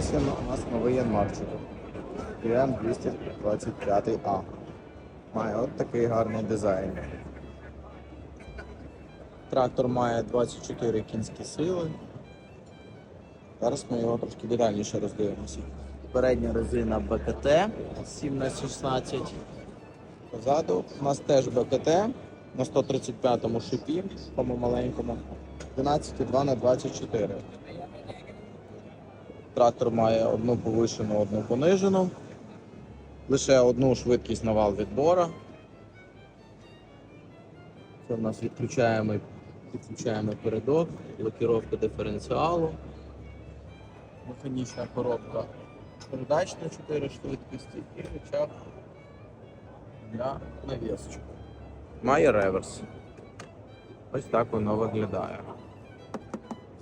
ось він у нас новий янмарчик. КМ 225А. Має от такий гарний дизайн. Трактор має 24 кінські сили. Зараз ми його трошки детальніше роздивимося. Передня резина БКТ 7х16. Позаду у нас теж БКТ на 135-му шипі, тому маленькому. 12,2 на 24. Трактор має одну повишену, одну понижену. Лише одну швидкість на вал відбора. Це в нас відключаємо, відключаємо передок, блокіровка диференціалу, механічна коробка передач на 4 швидкості і рычаг для навісочок. Має реверс. Ось так воно виглядає.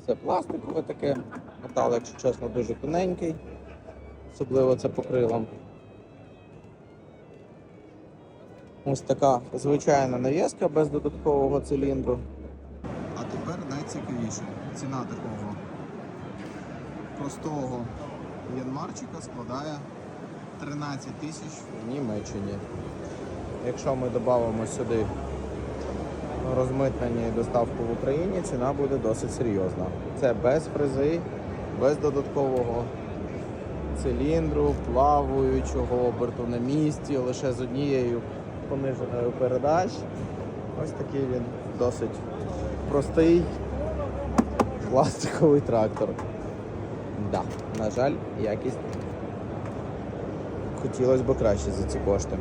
Все пластикове таке. Метал, якщо чесно, дуже тоненький. Особливо це по крилам. Ось така звичайна навіска без додаткового циліндру. А тепер найцікавіше. Ціна такого простого янмарчика складає 13 тисяч в Німеччині. Якщо ми додамо сюди розмитнення і доставку в Україні, ціна буде досить серйозна. Це без фрези, без додаткового циліндру, плаваючого оберту на місці, лише з однією пониженою передач. Ось такий він досить простий пластиковий трактор. Да, на жаль, якість хотілося б краще за ці кошти.